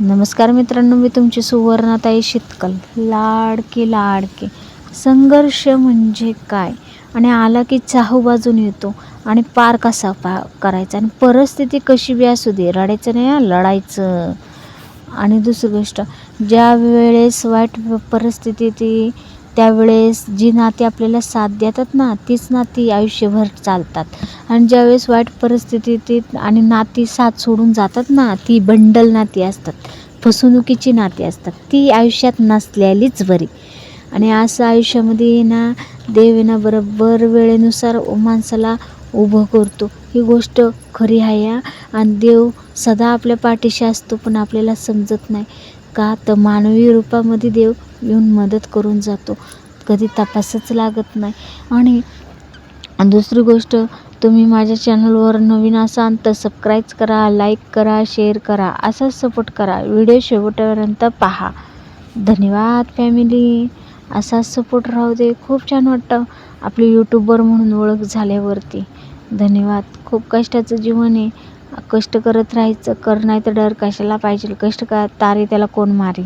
नमस्कार मित्रांनो मी तुमची सुवर्णाताई शितकल. लाडके लाडके. संघर्ष म्हणजे काय? आणि आला की चाहू बाजून येतो आणि पार कसा पा करायचा? आणि परिस्थिती कशी बी असू दे रडायचं नाही हं, लढायचं. आणि दुसरी गोष्ट ज्या वेळेस वाईट परिस्थिती ती त्यावेळेस जी नाती आपल्याला साथ देतात ना तीच नाती आयुष्यभर चालतात. आणि ज्यावेळेस वाईट परिस्थितीत आणि नाती साथ सोडून जातात ना ती बंडल नाती असतात फसवणुकीची नाती असतात. ती आयुष्यात नसलेलीच बरी. आणि असं आयुष्यामध्ये ना देवेना बरोबर वेळेनुसार माणसाला उभं करतो. ही गोष्ट खरी आहे या आणि देव सदा आपल्या पाठीशी असतो पण आपल्याला समजत नाही. का? तर मानवी रूपामध्ये देव येऊन मदत करून जातो. कधी तपासच लागत नाही. आणि आणि दुसरी गोष्ट तुम्ही माझ्या चॅनलवर नवीन असाल तर सबस्क्राईब करा लाईक करा शेअर करा असाच सपोर्ट करा. व्हिडिओ शेवटपर्यंत पहा. धन्यवाद फॅमिली असाच सपोर्ट राहू दे. खूप छान वाटतं आपली यूट्यूबर म्हणून ओळख झाल्यावरती. धन्यवाद. खूप कष्टाचं जीवन आहे. कष्ट करत राहायचं कर नाही तर डर कशाला पाहिजे? कष्ट का तारे त्याला कोण मारी